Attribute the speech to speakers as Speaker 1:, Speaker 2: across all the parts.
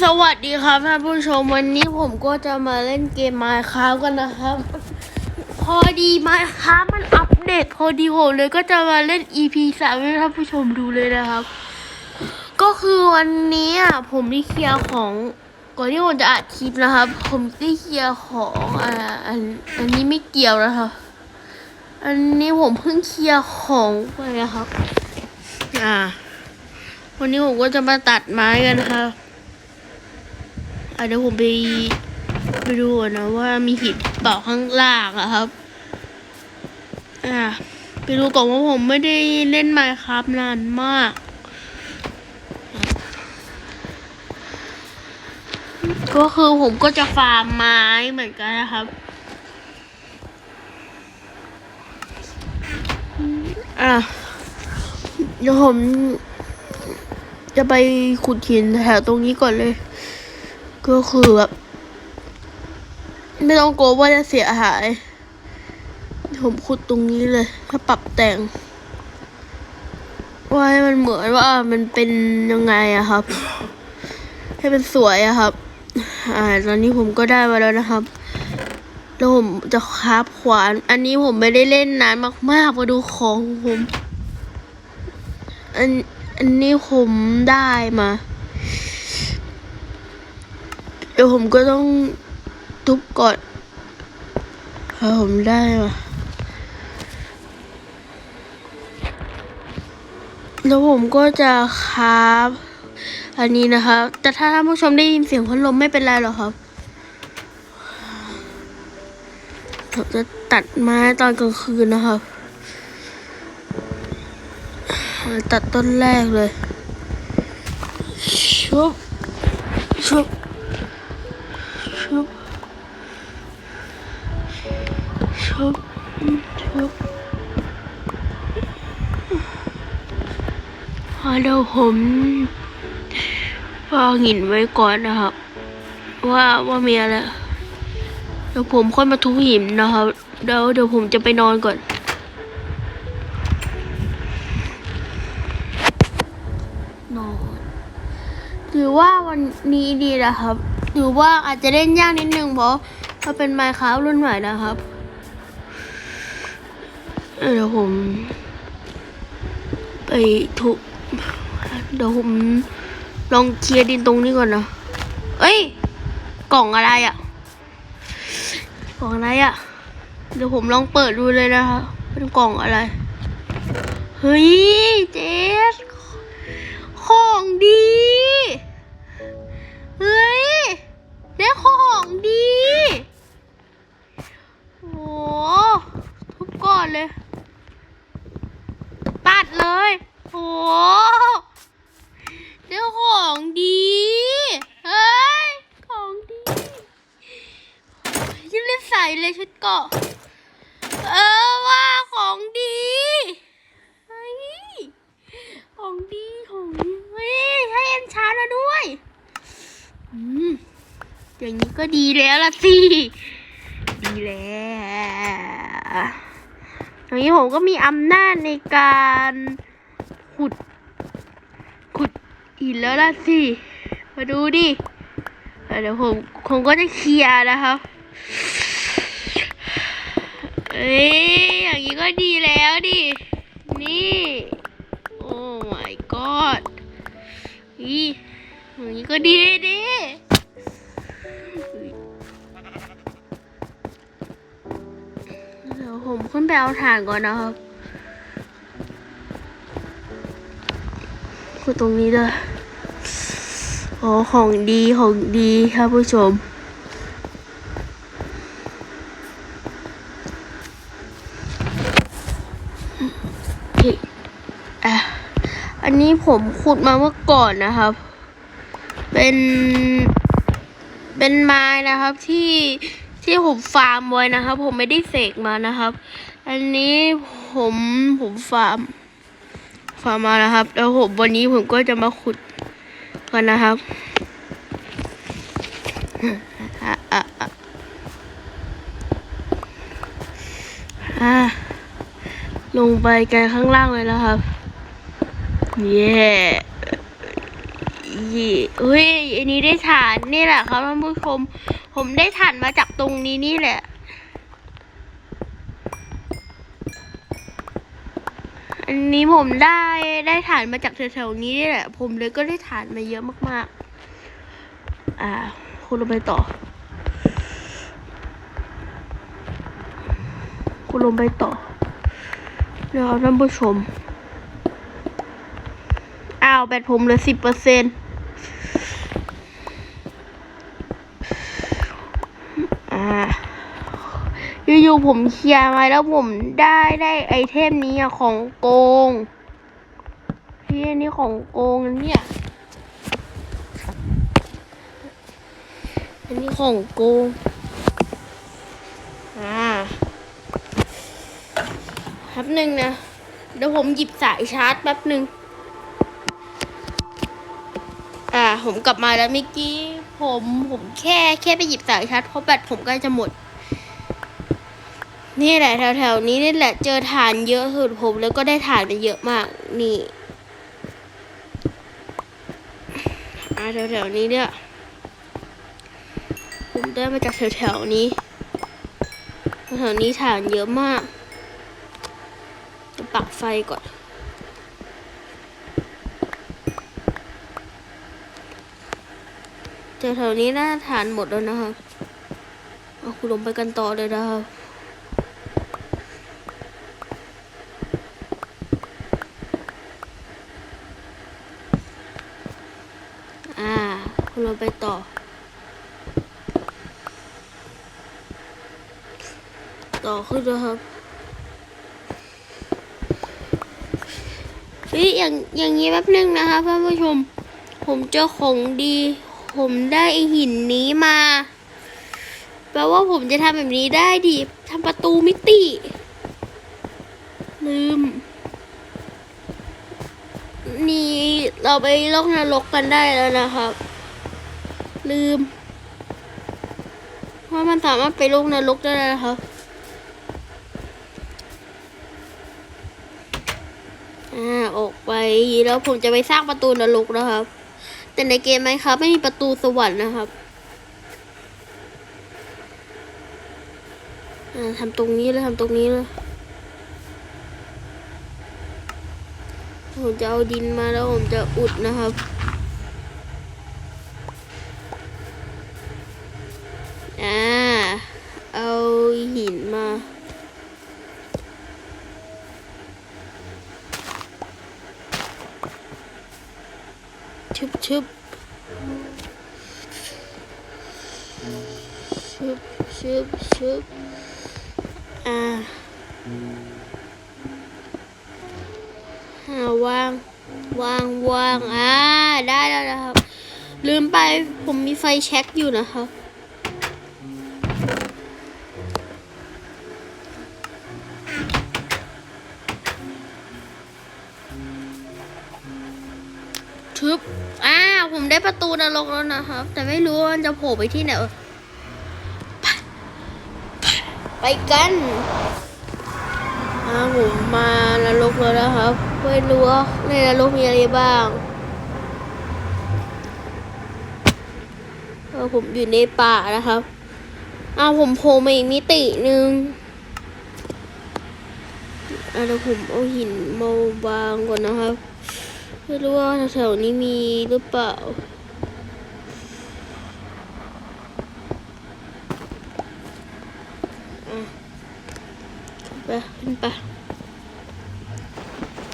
Speaker 1: สวัสดีครับท่านผู้ชมวันนี้ผมก็จะมาเล่นเกม Minecraft กันนะครับ พอดี Minecraft มันอัปเดตพอดีผมเลยก็จะมาเล่น EP สามให้ท่านผู้ชมดูเลยนะครับ ก็คือวันนี้อะผมได้เคลียร์ของก่อนที่ผมจะอัดคลิปนะครับ ผมได้เคลียร์ของอ่าอันอันนี้ไม่เกี่ยวนะครับ อันนี้ผมเพิ่งเคลียร์ของไปนะครับ อ่า วันนี้ผมก็จะมาตัดไม้กันนะครับ เดี๋ยวผมไปไปดูนนะว่ามีหินเปล่าข้างล่างอะครับ อ่าไปดูก่อนว่าผมไม่ได้เล่นไมค์ครับนานมาก ก็คือผมก็จะฟาร์มไม้เหมือนกันนะครับ อะเดี๋ยวผมจะไปขุดหินแถวตรงนี้ก่อนเลย ก็คือแบบ ไม่ต้องกลัวว่าจะเสียหาย ผมขุดตรงนี้เลย ถ้าปรับแต่ง ว่าให้มันเหมือนว่ามันเป็นยังไงอะครับ ให้มันสวยอะครับ อ่า ตอนนี้ผมก็ได้มาแล้วนะครับแล้วผมจะคราบขวาน อันนี้ผมไม่ได้เล่นนานมากๆมาดูของผม อันอันนี้ผมได้มา เดี๋ยวผมก็ต้องทุบก่อนพอผมได้มาแล้วผมก็จะคราบอันนี้นะครับ แต่ถ้าท่านผู้ชมได้ยินเสียงพัดลมไม่เป็นไรหรอกครับผมจะตัดไม้ตอนกลางคืนนะครับ ตัดต้นแรกเลย ชุบ ชุบ เดี๋ยวผมวางหินไว้ก่อนนะครับ ว่าว่ามีอะไรเดี๋ยวผมค่อยมาทุบหินนะครับเดี๋ยวเดี๋ยวผมจะไปนอนก่อนนอนถือว่าวันนี้ดีนะครับถือว่าอาจจะเล่นยากนิดนึงเพราะมันเป็นไมค์ค a f t รุ่นใหม่นะครับเดี๋ยวผม ไปทุบ ดี๋ยวผมลองเคลียร์ดินตรงนี้ก่อนนะเอ้ย กล่องอะไรอะ่ะ กล่องอะไรอะ่ะ เดี๋ยวผมลองเปิดดูเลยนะคะเป็นกล่องอะไร เฮ้ย เจส ของดี เฮ้ย ได้ของดี โอ้ทุบก่อนเลย ตัดเลย โอ้ได้ของดี เฮ้ย ของดียิ่งเล่นใส่เลยชุดเกาะ เออว่าของดี เฮ้ย ของดีของดีเฮ้ยให้เอ็นชาร์แล้วด้วย อืมอย่างนี้ ก็ดีแล้วล่ะสิ ดีแล้วอย่างนี้ผมก็มีอำนาจในการขุด ขุดหินแล้วล่ะสิ มาดูดิ เดี๋ยวผมคงก็จะเคลียร์นะครับเอ้ยอย่างนี้ก็ดีแล้วดิ นี่ โอ้ my god อีอย่างนี้ก็ดีดิ ผมขึ้นไปเอาถ่านก่อนนะครับ คือตรงนี้เลยโอ้ของดีของดีครับผู้ชมอะอันนี้ผมขุดมาเมื่อก่อนนะครับ เป็น เป็นไม้นะครับที่ ที่ผมฟาร์มไว้นะครับ ผมไม่ได้เสกมานะครับ อันนี้ผมผมฟาร์มฟาร์มมานะครับ แล้วผมวันนี้ผมก็จะมาขุดกันนะครับลงไปกันข้างล่างเลยนะครับ เย้ยี่เฮ้ย อันนี้ได้ฐานนี่แหละครับท่านผู้ชม ผมได้ฐานมาจากตรงนี้นี่แหละ อันนี้ผมได้ได้ฐานมาจากแถวๆนี้นี่แหละ ผมเลยก็ได้ฐานมาเยอะมากๆ อ่า คุณลงไปต่อ คุณลงไปต่อนะครับท่านผู้ชม อ้าวแบตผมเหลือสิบเปอร์เซ็นอ่า ดูผมเคลียร์มาแล้วผมได้ได้ไอเทมนี้อะของโกงพี่อันนี้ของโกงเนี่ยอันนี้ของโกงอ่าแป๊บหนึ่งนะ เดี๋ยวผมหยิบสายชาร์จแป๊บหนึ่งอ่า ผมกลับมาแล้วเมื่อกี้ ผมผมแค่แค่ไปหยิบสายชาร์จเพราะแบตผมใกล้จะหมด นี่แหละแถวๆนี้นี่แหละเจอฐานเยอะสุดผมแล้วก็ได้ฐานไปเยอะมากนี่อาแถวๆนี้เนี่ยผมได้มาจากแถวๆนี้แถวนี้ฐานเยอะมากจะปักไฟก่อนแถวๆนี้น่าฐานหมดแล้วนะครับเอาคุณลงไปกันต่อเลยนะครับ อ่า คุณลงไปต่อ ต่อขึ้นนะครับเฮ้ยอย่างอย่างนี้แป๊บนึงนะคะท่านผู้ชม ผมเจอของดี ผมได้หินนี้มาแปลว่าผมจะทำแบบนี้ได้ดิทำประตูมิติ ลืม นี่เราไปโลกนรกกันได้แล้วนะครับ ลืมว่ามันสามารถไปโลกนรกได้แล้วนะครับ อ่าออกไปแล้วผมจะไปสร้างประตูนรกนะครับ แต่ในเกมไหมครับ ไม่มีประตูสวรรค์นะครับอ่าทำตรงนี้เลยทำตรงนี้เลยผมจะเอาดินมาแล้วผมจะอุดนะครับ อ่า เอาหินมา บชึบชึบชึบชึบอ่าหาวางวางวางอ่าได้แล้วนะครับ ลืมไปผมมีไฟแช็กอยู่นะครับ นะครับ แต่ไม่รู้ว่ามันจะโผล่ไปที่ไหนไปไปกันอ่าผมมานรกแล้วนะครับ ไม่รู้ว่าในนรกมีอะไรบ้างเออผมอยู่ในป่านะครับเอาผมโผล่มาอีกมิติหนึ่งอ่าเดี๋ยวผมเอาหินมาวางก่อนนะครับ ไม่รู้ว่าแถวๆนี้มีหรือเปล่า อะขึ้น ไปน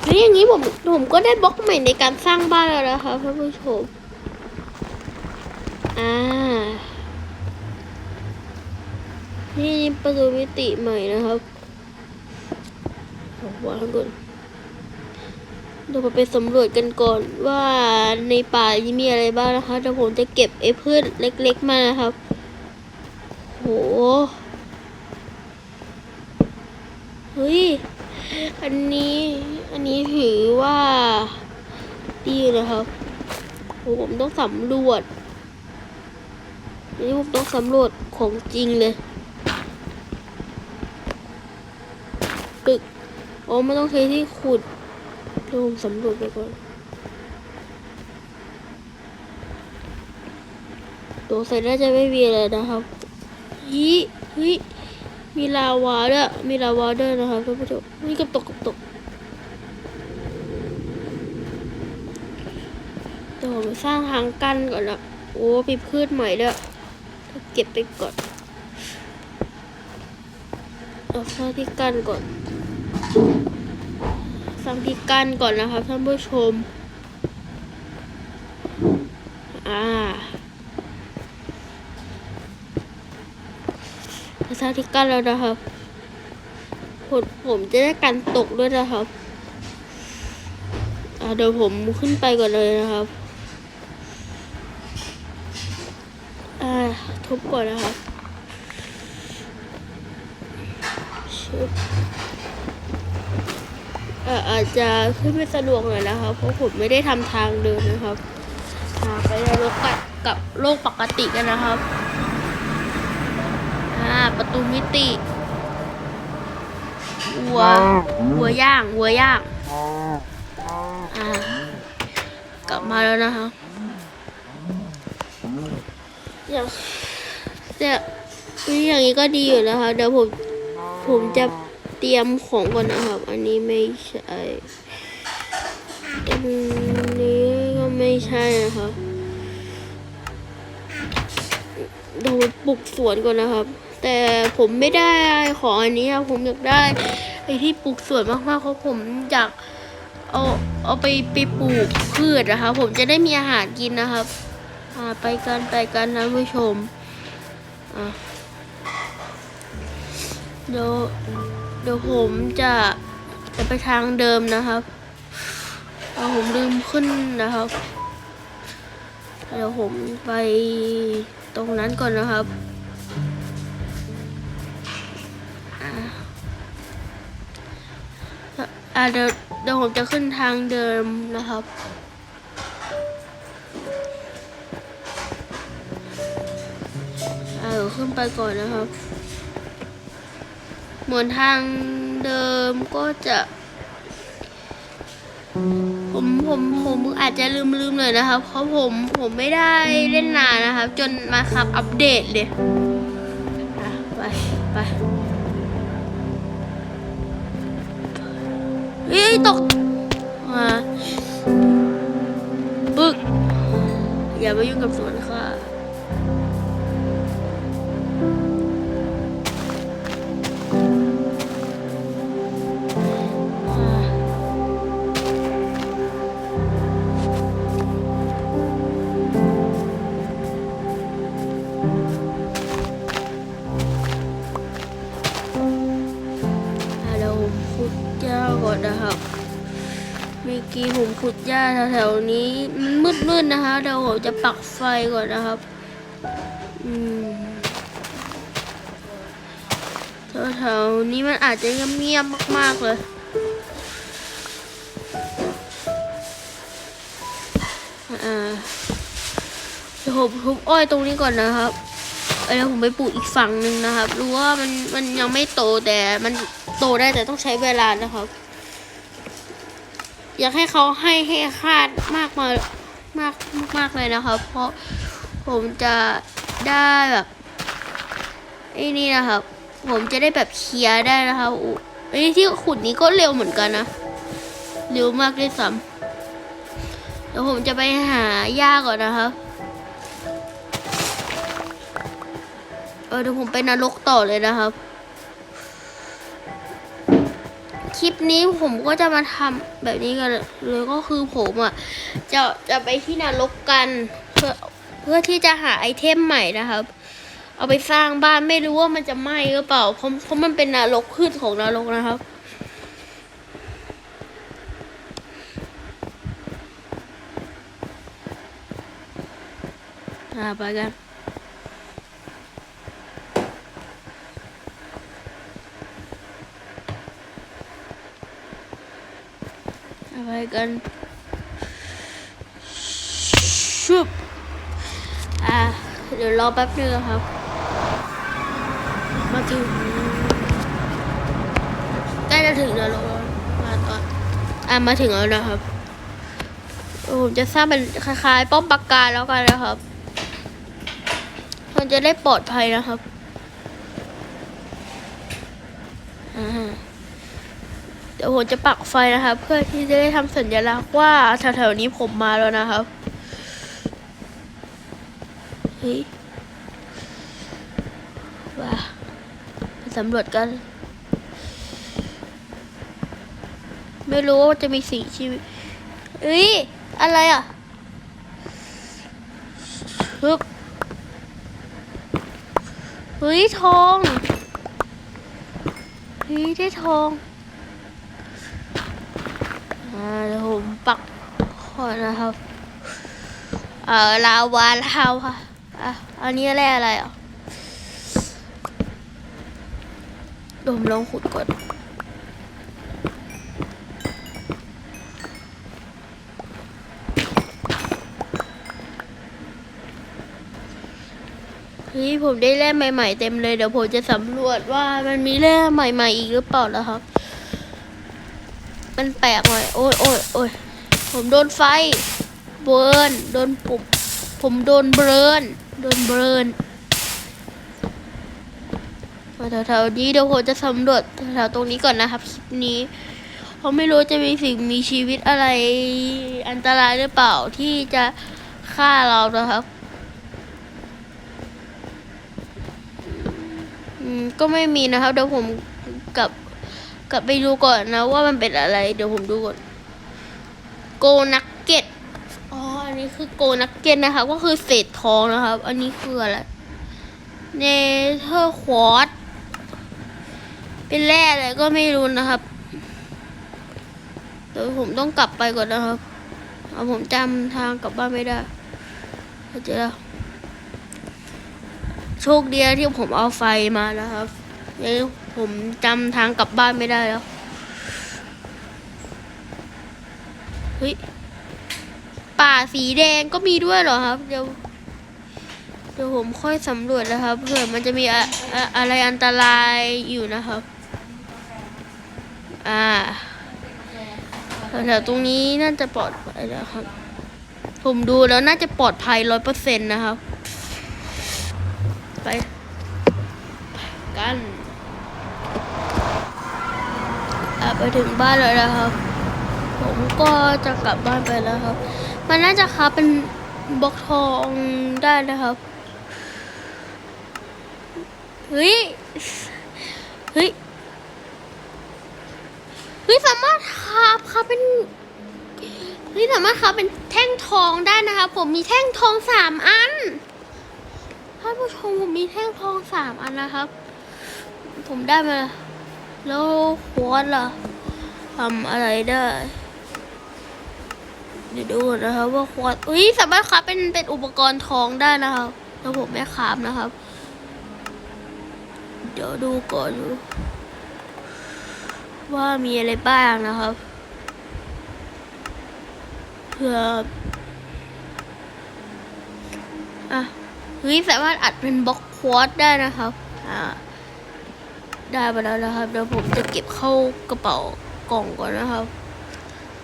Speaker 1: ไปแล้วอย่างนี้ผมผมก็ได้บล็อกใหม่ในการสร้างบ้านแล้วนะคะท่านผู้ชม อ่า นี่ประตูมิติใหม่นะครับวางก่อนเดี๋ยวผมไปสำรวจกันก่อนว่าในป่านี้มีอะไรบ้างนะคะเดี๋ยวผมจะเก็บไอ้พืชเล็ก ๆ มานะครับ โห เฮ้ย อันนี้ อันนี้ถือว่า ดีนะครับโหผมต้องสำรวจอันนี้ผมต้องสำรวจของจริงเลยปึกอ๋อไม่ต้องใช้ที่ขุดเดี๋ยวผมสำรวจไปก่อนดูเสร็จน่าจะไม่มีอะไรนะครับฮีเฮ้ย มีลาวาด้วยมีลาวาด้วยนะครับท่านผู้ชมนี่กับตกกับตกเดี๋ยวผมสร้างทางกั้นก่อนนะโอ้มีพืชใหม่ด้วยเก็บไปก่อนเอาสร้างที่กั้นก่อนสร้างที่กั้นก่อนนะครับท่านผู้ชมอ่า สร้างที่กั้นแล้วนะครับผมผมจะได้กันตกด้วยนะครับเดี๋ยวผมขึ้นไปก่อนเลยนะครับทุบก่อนนะครับอาจจะขึ้นไม่สะดวกหน่อยนะครับ เพราะผมไม่ได้ทำทางเดินนะครับ ไปในโลกกับโลกปกติกันนะครับ ประตูมิติวัววัวย่างวัวย่างอ่ากลับมาแล้วนะครับอย่างแต่อย่างนี้ก็ดีอยู่นะคะ เดี๋ยวผมผมจะเตรียมของก่อนนะครับ อันนี้ไม่ใช่อันนี้ก็ไม่ใช่นะครับเดี๋ยวผมปลูกสวนก่อนนะครับ แต่ผมไม่ได้ของอันนี้ครับผมอยากได้ไอ้ที่ปลูกสวนมากๆเพราะผมอยากเอาเอาไปไปปลูกพืชนะครับ ผมจะได้มีอาหารกินนะครับไปกันไปกันนะผู้ชมเดี๋ยวเดี๋ยวผมจะจะไปทางเดิมนะครับเอาผมลืมขึ้นนะครับ เดี๋ยวผมไปตรงนั้นก่อนนะครับ อ่าเดี๋ยวเดี๋ยวผมจะขึ้นทางเดิมนะครับ อ่าเดี๋ยวขึ้นไปก่อนนะครับ เหมือนทางเดิมก็จะ ผมผมผมอาจจะลืมลืมๆหน่อยนะครับ เพราะผมผมไม่ได้เล่นนานนะครับ จนมาครับอัปเดตเลย เฮ้ยตกมาปึ๊กอย่ามายุ่งกับสวนค่ะ ขุดหญ้าแถวๆนี้ มันมืดๆนะคะเดี๋ยวผมจะปักไฟก่อนนะครับอืมแถวๆนี้มันอาจจะเงียบมากๆเลยอ่าเดี๋ยวผมทุบอ้อยตรงนี้ก่อนนะครับแล้วผมไปปลูกอีกฝั่งหนึ่งนะครับ รู้ว่ามันมันยังไม่โตแต่มันโตได้แต่ต้องใช้เวลานะครับ อยากให้เขาให้ให้คาดมากมามากมากเลยนะครับ เพราะผมจะได้แบบไอ้นี่นะครับ ผมจะได้แบบเคลียร์ได้นะครับไอ้ที่ขุดนี้ก็เร็วเหมือนกันนะเร็วมากด้วยซ้ำเดี๋ยวผมจะไปหาหญ้าก่อนนะครับเออเดี๋ยวผมไปนรกต่อเลยนะครับ คลิปนี้ผมก็จะมาทำแบบนี้กันเลยก็คือผมอะจะจะไปที่นรกกันเพื่อเพื่อที่จะหาไอเทมใหม่นะครับ เอาไปสร้างบ้านไม่รู้ว่ามันจะไหม้หรือเปล่าเพราะเพราะมันเป็นนรกขึ้นของนรกนะครับอ่าไปกัน ไรกันชุบอ่าเดี๋ยวรอแป๊บนึงนะครับ มาถึงใกล้จะถึงแล้วมาตอนอ่ามาถึงแล้วนะครับผมจะสร้างเป็นคล้ายๆ ป้อมปราการแล้วกันนะครับ มันจะได้ปลอดภัยนะครับอ่าเดี๋ ยวผมจะปักไฟนะครับ เพื่อที่จะได้ทำสัญลักษณ์ว่าแถวๆนี้ผมมาแล้วนะครับเฮ้ยว้าไปสำรวจกัน ไม่รู้ว่าจะมีสิ่งชีวิตเอ้ย อะไรอะฮึบเฮ้ย ทองเฮ้ย ได้ทอง อ่าเดี๋ยวผมปักก่อนนะครับ เอ่อลาวาลาวค่ะอะอันนี้แร่อะไรอะผมลองขุดก่อนเฮ้ยผมได้แร่ใหม่ ๆ เต็มเลย เดี๋ยวผมจะสำรวจว่ามันมีแร่ใหม่ ๆ อีกหรือเปล่าแล้วครับ มันแปลกหน่อย โอ้ยโอ้ยโอ้ยผมโดนไฟ เบิร์น โดนปุ่มผมโดนเบิร์น โดนเบิร์นมาแถวๆนี้เดี๋ยวผมจะสำรวจแถวๆตรงนี้ก่อนนะครับคลิปนี้เพราะไม่รู้จะมีสิ่งมีชีวิตอะไรอันตรายหรือเปล่าที่จะฆ่าเรานะครับก็ไม่มีนะครับ เดี๋ยวผมกับ กลับไปดูก่อนนะว่ามันเป็นอะไร เดี๋ยวผมดูก่อน โกนักเก็ตอ๋อ อันนี้คือโกนักเก็ตนะครับก็คือเศษทองนะครับ อันนี้คืออะไรเนเธอร์ควอตเป็นแร่อะไรก็ไม่รู้นะครับเดี๋ยวผมต้องกลับไปก่อนนะครับเอาผมจำทางกลับบ้านไม่ได้เจแล้วโชคดีที่ผมเอาไฟมานะครับยัง ผมจำทางกลับบ้านไม่ได้แล้ว เฮ้ย ป่าสีแดงก็มีด้วยเหรอครับ เดี๋ยว เดี๋ยวผมค่อยสำรวจนะครับเผื่อมันจะมีอะอะอะไรอันตรายอยู่นะครับ อ่าแถวตรงนี้น่าจะปลอดภัยแล้วครับ ผมดูแล้วน่าจะปลอดภัยร้อยเปอร์เซ็นต์นะครับ ไป กันอะ ไปถึงบ้านแล้วนะครับ ผมก็จะกลับบ้านไปแล้วครับ มันน่าจะค้าเป็นบล็อกทองได้นะครับ เฮ้ย เฮ้ย เฮ้ยสามารถคาบคาเป็นเฮ้ยสามารถคาบเป็นแท่งทองได้นะครับ ผมมีแท่งทองสามอันท่านผู้ชมผมมีแท่งทองสามอันนะครับ ผมได้มา แล้วควอตล่ะทำอะไรได้เดี๋ยวดูก่อนนะครับว่าควอตอุ้ยสามารถคราฟเป็นเป็นอุปกรณ์ทองได้นะครับแล้วผมไม่คราฟนะครับ เดี๋ยวดูก่อนว่ามีอะไรบ้างนะครับเผื่ออะเฮ้ยสามารถอัดเป็นบล็อกควอตได้นะครับ อ่า ได้ไปแล้วนะครับเดี๋ยวผมจะเก็บเข้ากระเป๋ากล่องก่อนนะครับ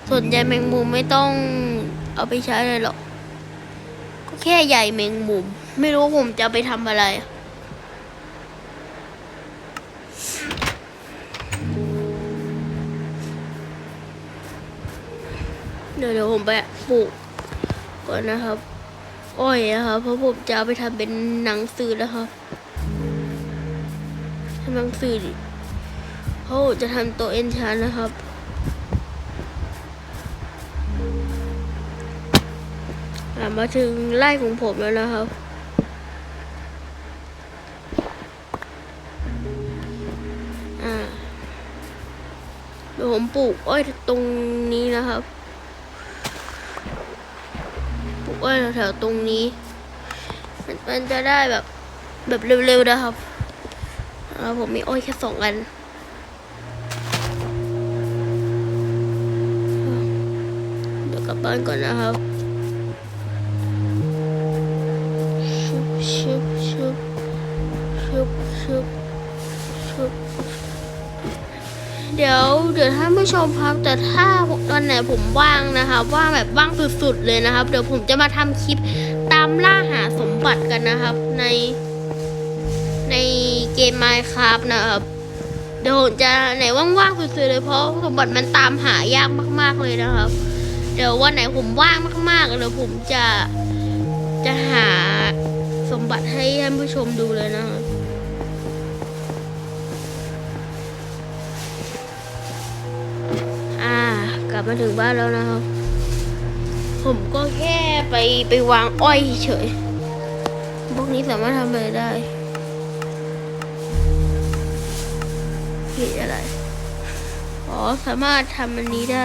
Speaker 1: ส่วนใยแมงมุมไม่ต้องเอาไปใช้เลยหรอกก็แค่ใยแมงมุม ไม่รู้ว่าผมจะไปทำอะไรเดี๋ยวเดี๋ยวผมไปปลูกก่อนนะครับ อ้อยนะครับ เพราะผมจะเอาไปทำเป็นหนังสือแล้วครับ หนังสือเพราะจะทำตัวเอ็นชานนะครับอะมาถึงไร่ของผมแล้วนะครับอ่าเดี๋ยวผมปลูกอ้อยตรงนี้นะครับ ปลูกอ้อยแถวๆตรงนี้ มันจะได้แบบแบบเร็วๆนะครับ แล้วผมมีอ้อยแค่สองอันเดี๋ยวกลับบ้านก่อนนะครับชุบชุบชุบชุบชุบชุบเดี๋ยวเดี๋ยวท่านผู้ชมครับ แต่ถ้าตอนไหนผมว่างนะครับว่างแบบว่างสุดๆเลยนะครับ เดี๋ยวผมจะมาทำคลิปตามล่าหาสมบัติกันนะครับในใน เกม Minecraft นะครับเดี๋ยวผมจะไหนว่างๆสุดๆเลยเพราะสมบัติมันตามหายากมาก ๆเลยนะครับ เดี๋ยววันไหนผมว่างมากๆเดี๋ยวผมจะจะหาสมบัติให้ท่านผู้ชมดูเลยนะครับอ่ากลับมาถึงบ้านแล้วนะครับ ผมก็แค่ไปไปวางอ้อยเฉยพวกนี้สามารถทำอะไรได้ ผิดอะไร อ๋อ สามารถทำอันนี้ได้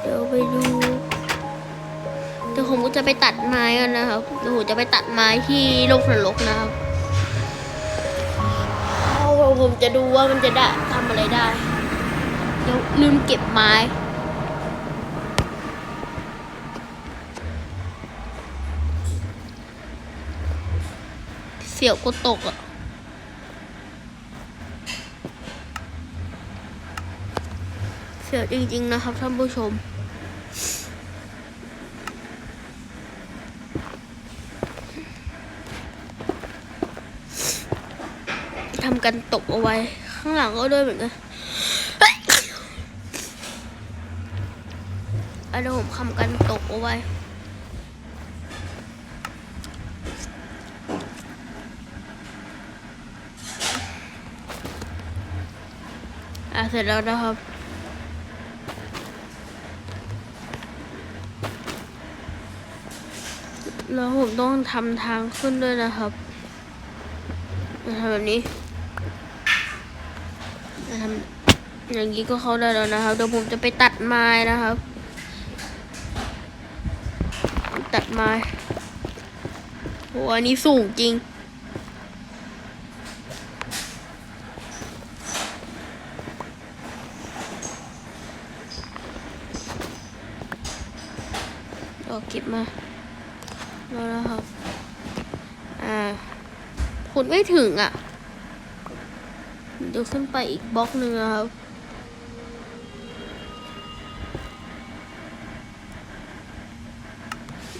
Speaker 1: เดี๋ยวไปดูเดี๋ยวผมก็จะไปตัดไม้กันนะครับเดี๋ยวผมจะไปตัดไม้ที่โลกนรกนะครับเพราผมจะดูว่ามันจะได้ทำอะไรได้ เดี๋ยวลืมเก็บไม้เสียวก็ตกอะ สียวจริง ๆ นะครับท่านผู้ชม ทำกันตกเอาไว้ ข้างหลังก็ด้วยเหมือนกันเอะเดี๋ยวผมทำกันตกเอาไว้อะเสร็จแล้วนะครับ แล้วผมต้องทำทางขึ้นด้วยนะครับทำแบบนี้มาทำอย่างนี้ก็เข้าได้แล้วนะครับ เดี๋ยวผมจะไปตัดไม้นะครับ ตัดไม้โอ้อันนี้สูงจริง ก็เก็บมาแล้วนะครับ อ่าขุด ไม่ถึงอะเดี๋ยวขึ้นไปอีกบล็อกหนึ่งนะครับ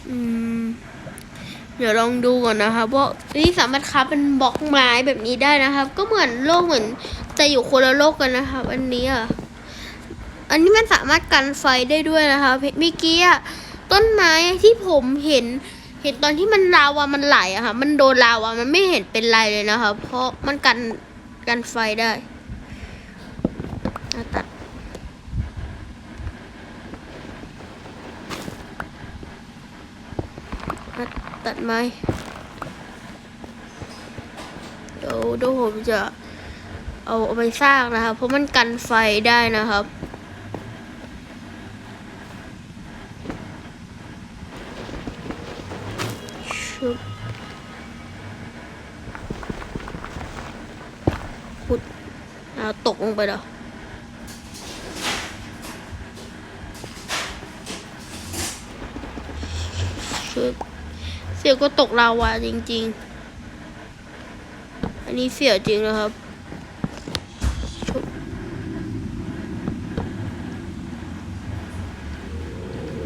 Speaker 1: อืมเดี๋ยวลองดูก่อนนะครับว่านี่สามารถคับเป็นบล็อกไม้แบบนี้ได้นะครับ ก็เหมือนโลกเหมือนจะอยู่คนละโลกกันนะครับ อันนี้อะอันนี้มันสามารถกันไฟได้ด้วยนะคะเมื่อกี้ต้นไม้ที่ผมเห็น เห็นตอนที่มันลาวามันไหลอะค่ะ มันโดนลาวามันไม่เห็นเป็นไรเลยนะคะเพราะมันกันกันไฟได้ตัดตัดไม้เดี๋ยวเดี๋ยวผมจะเอาเอาไปสร้างนะครับ เพราะมันกันไฟได้นะครับ ชุบพุดเอาตกลงไปเหรอชุบเสียวก็ตกลาวาจริง ๆ อันนี้เสียวจริงนะครับชุบ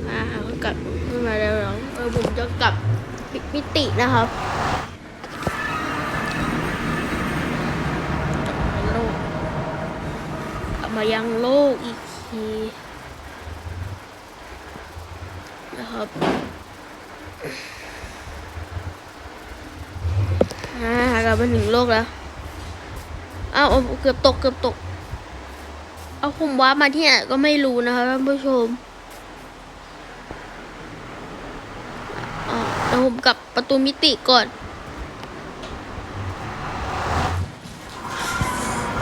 Speaker 1: อ่ากลับขึ้นมาแล้วเหรอเออผมจะกลับ มิติ นะครับโลกมายังโลกอีกทีนะครับอ่ากลับมาถึงโลกแล้วอ้าวเกือบตกเกือบตก เอาผมว้ามาที่ไหนก็ไม่รู้นะครับท่านผู้ชม อะเดี๋ยวผมกลับประตูมิติก่อน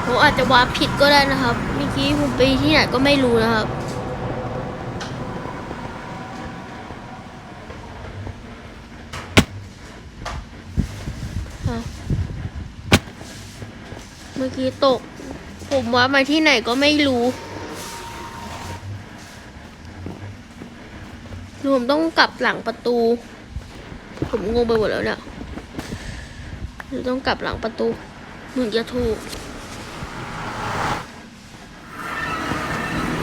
Speaker 1: ผมอาจจะวาร์ปผิดก็ได้นะครับ เมื่อกี้ผมไปที่ไหนก็ไม่รู้นะครับ เมื่อกี้ตก ผมว่ามาที่ไหนก็ไม่รู้ผมต้องกลับหลังประตู ผมงงไปหมดแล้วเนี่ยหรือต้องกลับหลังประตูถึงจะถูก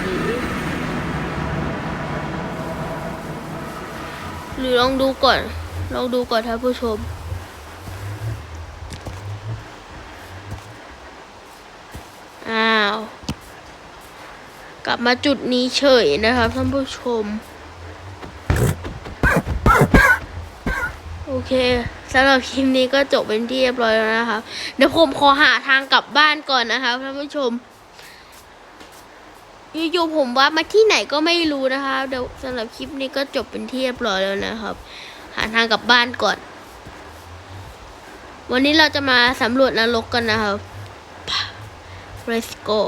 Speaker 1: หรือหรือลองดูก่อน ลองดูก่อนท่านผู้ชม อ้าว กลับมาจุดนี้เฉยนะครับท่านผู้ชม เคสำหรับคลิปนี้ก็จบเป็นที่เรียบร้อยแล้วนะครับ เดี๋ยวผมขอหาทางกลับบ้านก่อนนะครับท่านผู้ชมอยู่ๆผมว่ามาที่ไหนก็ไม่รู้นะคะเดี๋ยวสำหรับคลิปนี้ก็จบเป็นที่เรียบร้อยแล้วนะครับ หาทางกลับบ้านก่อน วันนี้เราจะมาสำรวจนรกกันนะครับ Let's go